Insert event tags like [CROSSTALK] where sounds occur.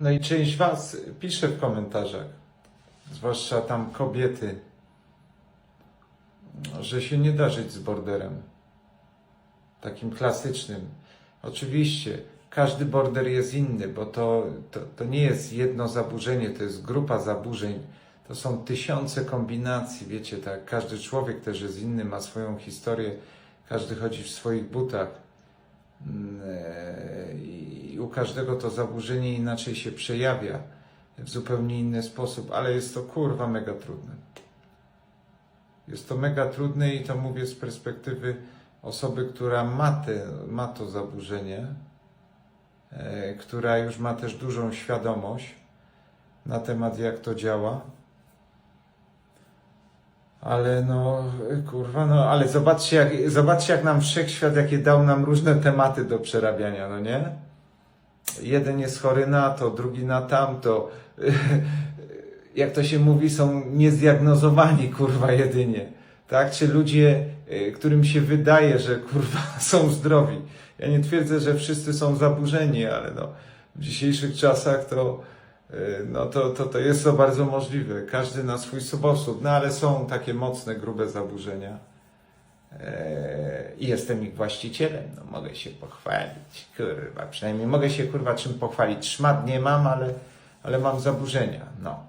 No i część Was pisze w komentarzach, zwłaszcza tam kobiety, że się nie da żyć z borderem. Takim klasycznym. Oczywiście, każdy border jest inny, bo to, to, to nie jest jedno zaburzenie, to jest grupa zaburzeń. To są tysiące kombinacji, wiecie, tak. Każdy człowiek też jest inny, ma swoją historię, każdy chodzi w swoich butach. I u każdego to zaburzenie inaczej się przejawia w zupełnie inny sposób, ale jest to kurwa mega trudne. Jest to mega trudne i to mówię z perspektywy osoby, która ma, te, ma to zaburzenie, e, która już ma też dużą świadomość na temat, jak to działa. Ale no, kurwa, no, ale zobaczcie jak, zobaczcie, jak nam wszechświat, jakie dał nam różne tematy do przerabiania, no nie? Jeden jest chory na to, drugi na tamto. [LAUGHS] Jak to się mówi, są niezdiagnozowani, kurwa, jedynie. Tak? Czy ludzie, y, którym się wydaje, że kurwa [LAUGHS] są zdrowi. Ja nie twierdzę, że wszyscy są zaburzeni, ale no, w dzisiejszych czasach to, y, no to, to, to jest to bardzo możliwe. Każdy na swój sposób, no ale są takie mocne, grube zaburzenia. Eee, I jestem ich właścicielem, no mogę się pochwalić, kurwa, przynajmniej mogę się kurwa czym pochwalić. Szmat nie mam, ale, ale mam zaburzenia, no.